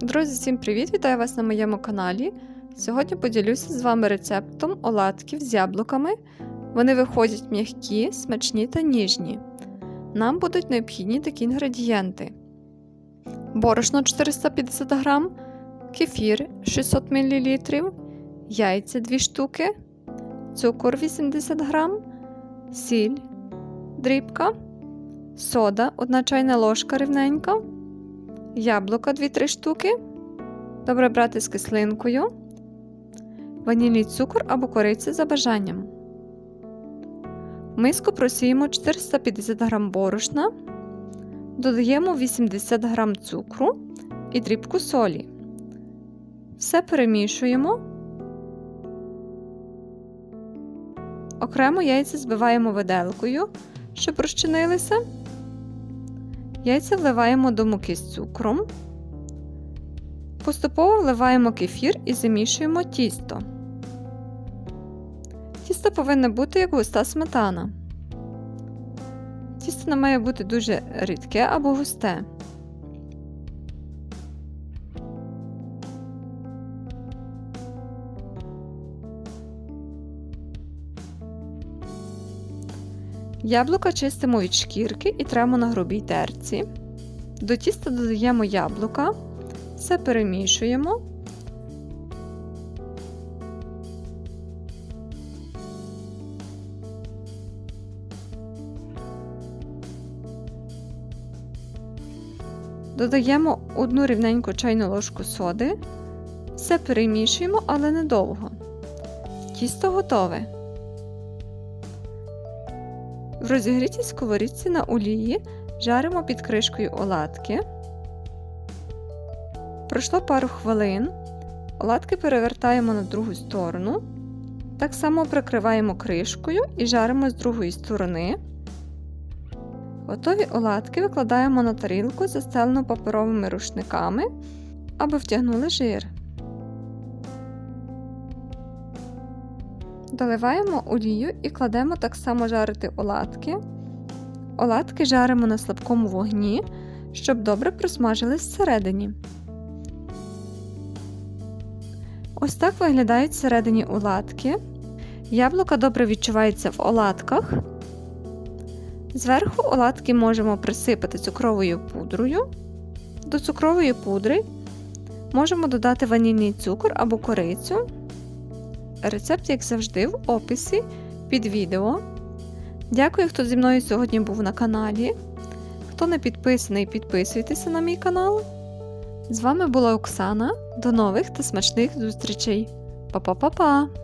Друзі, всім привіт! Вітаю вас на моєму каналі. Сьогодні поділюся з вами рецептом оладків з яблуками. Вони виходять м'які, смачні та ніжні. Нам будуть необхідні такі інгредієнти: борошно 450 г, кефір 600 мл, яйця 2 штуки, цукор 80 г, сіль, дрібка, сода 1 чайна ложка рівненька яблука 2-3 штуки. Добре брати з кислинкою, ванільний цукор або кориця за бажанням. В миску просіємо 450 г борошна, додаємо 80 г цукру і дрібку солі. Все перемішуємо. Окремо яйця збиваємо виделкою, щоб розчинилися. Яйця вливаємо до муки з цукром. Поступово вливаємо кефір і замішуємо тісто. Тісто повинно бути як густа сметана. Тісто не має бути дуже рідке або густе. Яблука чистимо від шкірки і тремо на грубій терці. До тіста додаємо яблука, все перемішуємо. Додаємо одну рівненьку чайну ложку соди, все перемішуємо, але недовго. Тісто готове. В розігрітій сковорідці на олії жаримо під кришкою оладки. Пройшло пару хвилин. Оладки перевертаємо на другу сторону. Так само прикриваємо кришкою і жаримо з другої сторони. Готові оладки викладаємо на тарілку, застелену паперовими рушниками, аби втягнули жир. Доливаємо олію і кладемо так само жарити оладки. Оладки жаримо на слабкому вогні, щоб добре просмажились всередині. Ось так виглядають всередині оладки. Яблука добре відчувається в оладках. Зверху оладки можемо присипати цукровою пудрою. До цукрової пудри можемо додати ванільний цукор або корицю. Рецепт, як завжди, в описі під відео. Дякую, хто зі мною сьогодні був на каналі. Хто не підписаний, підписуйтеся на мій канал. З вами була Оксана. До нових та смачних зустрічей. Па-па-па-па!